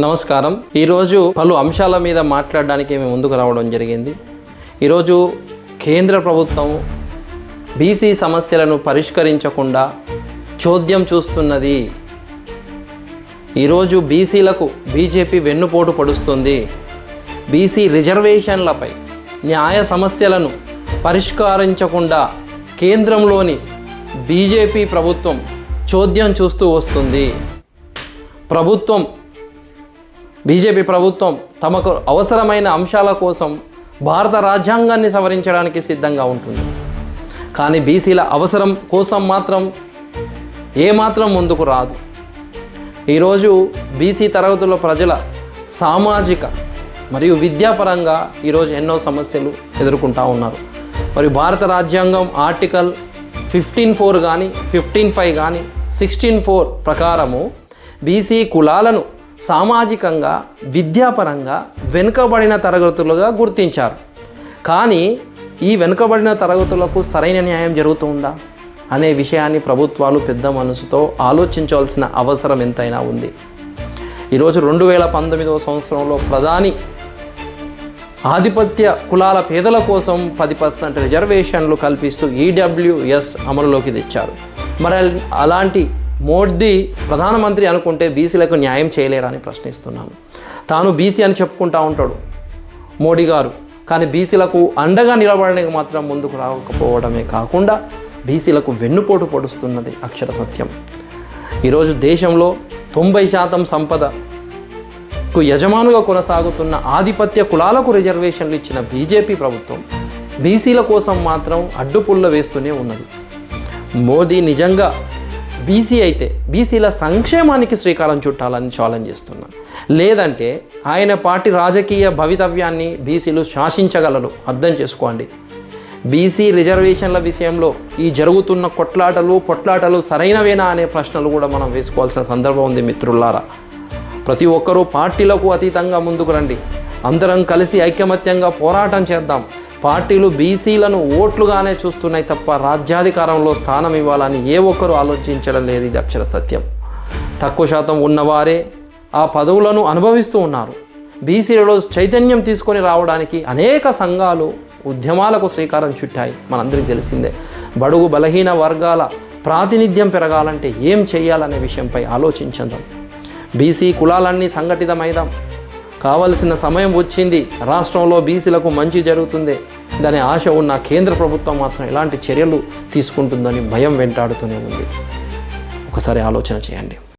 నమస్కారం. ఈరోజు పలు అంశాల మీద మాట్లాడడానికి మేము ముందుకు రావడం జరిగింది. ఈరోజు కేంద్ర ప్రభుత్వం బీసీ సమస్యలను పరిష్కరించకుండా చోద్యం చూస్తున్నది. ఈరోజు బీసీలకు బీజేపీ వెన్నుపోటు పడుస్తుంది. బీసీ రిజర్వేషన్లపై న్యాయ సమస్యలను పరిష్కరించకుండా కేంద్రంలోని బీజేపీ ప్రభుత్వం చోద్యం చూస్తూ వస్తుంది. ప్రభుత్వం బీజేపీ ప్రభుత్వం తమకు అవసరమైన అంశాల కోసం భారత రాజ్యాంగాన్ని సవరించడానికి సిద్ధంగా ఉంటుంది. కానీ బీసీల అవసరం కోసం మాత్రం ఏమాత్రం ముందుకు రాదు. ఈరోజు బీసీ తరగతుల ప్రజల సామాజిక మరియు విద్యాపరంగా ఈరోజు ఎన్నో సమస్యలు ఎదుర్కొంటూ ఉన్నారు. మరి భారత రాజ్యాంగం ఆర్టికల్ ఫిఫ్టీన్ ఫోర్ కానీ ఫిఫ్టీన్ ఫైవ్ కానీ సిక్స్టీన్ ఫోర్ ప్రకారము బీసీ కులాలను సామాజికంగా విద్యాపరంగా వెనుకబడిన తరగతులుగా గుర్తించారు. కానీ ఈ వెనుకబడిన తరగతులకు సరైన న్యాయం జరుగుతుందా? అనే విషయాన్ని ప్రభుత్వాలు పెద్ద మనసుతో ఆలోచించవలసిన అవసరం ఎంతైనా ఉంది. ఈరోజు రెండు వేల పంతొమ్మిదవ సంవత్సరంలో ప్రధాని ఆధిపత్య కులాల పేదల కోసం పది పర్సెంట్ రిజర్వేషన్లు కల్పిస్తూ ఈడబ్ల్యూఎస్ అమలులోకి తెచ్చారు. మరి అలాంటి మోడీ ప్రధానమంత్రి అనుకుంటే బీసీలకు న్యాయం చేయలేరని ప్రశ్నిస్తున్నాను. తాను బీసీ అని చెప్పుకుంటా ఉంటాడు మోడీ గారు. కానీ బీసీలకు అండగా నిలబడడానికి మాత్రం ముందుకు రాకపోవడమే కాకుండా బీసీలకు వెన్నుపోటు పొడుస్తున్నది అక్షర సత్యం. ఈరోజు దేశంలో తొంభై శాతం సంపదకు యజమానుగా కొనసాగుతున్న ఆధిపత్య కులాలకు రిజర్వేషన్లు ఇచ్చిన బీజేపీ ప్రభుత్వం బీసీల కోసం మాత్రం అడ్డుపుల్ల వేస్తూనే ఉన్నది. మోదీ నిజంగా బీసీ అయితే బీసీల సంక్షేమానికి శ్రీకారం చుట్టాలని ఛాలెంజ్ చేస్తున్నాను లేదంటే ఆయన పార్టీ రాజకీయ భవితవ్యాన్ని బీసీలు శాసించగలరు. అర్థం చేసుకోండి. బీసీ రిజర్వేషన్ల విషయంలో ఈ జరుగుతున్న కొట్లాటలు పొట్లాటలు సరైనవేనా అనే ప్రశ్నలు కూడా మనం వేసుకోవాల్సిన సందర్భం ఉంది మిత్రులారా. ప్రతి ఒక్కరూ పార్టీలకు అతీతంగా ముందుకు రండి. అందరం కలిసి ఐకమత్యంగా పోరాటం చేద్దాం. పార్టీలు బీసీలను ఓట్లుగానే చూస్తున్నాయి తప్ప రాజ్యాధికారంలో స్థానం ఇవ్వాలని ఏ ఒక్కరూ ఆలోచించడం లేదు. ఇది అక్షర సత్యం. తక్కువ శాతం ఉన్నవారే ఆ పదవులను అనుభవిస్తూ ఉన్నారు. బీసీలలో చైతన్యం తీసుకొని రావడానికి అనేక సంఘాలు ఉద్యమాలకు శ్రీకారం చుట్టాయి. మనందరికీ తెలిసిందే. బడుగు బలహీన వర్గాల ప్రాతినిధ్యం పెరగాలంటే ఏం చేయాలనే విషయంపై ఆలోచించదాం. బీసీ కులాలన్నీ సంఘటితమైదాం. కావలసిన సమయం వచ్చింది. రాష్ట్రంలో బీసీలకు మంచి జరుగుతుంది. దాని ఆశ ఉన్న కేంద్ర ప్రభుత్వం మాత్రం ఎలాంటి చర్యలు తీసుకుంటుందని భయం వెంటాడుతూనే ఉంది. ఒకసారి ఆలోచన చేయండి.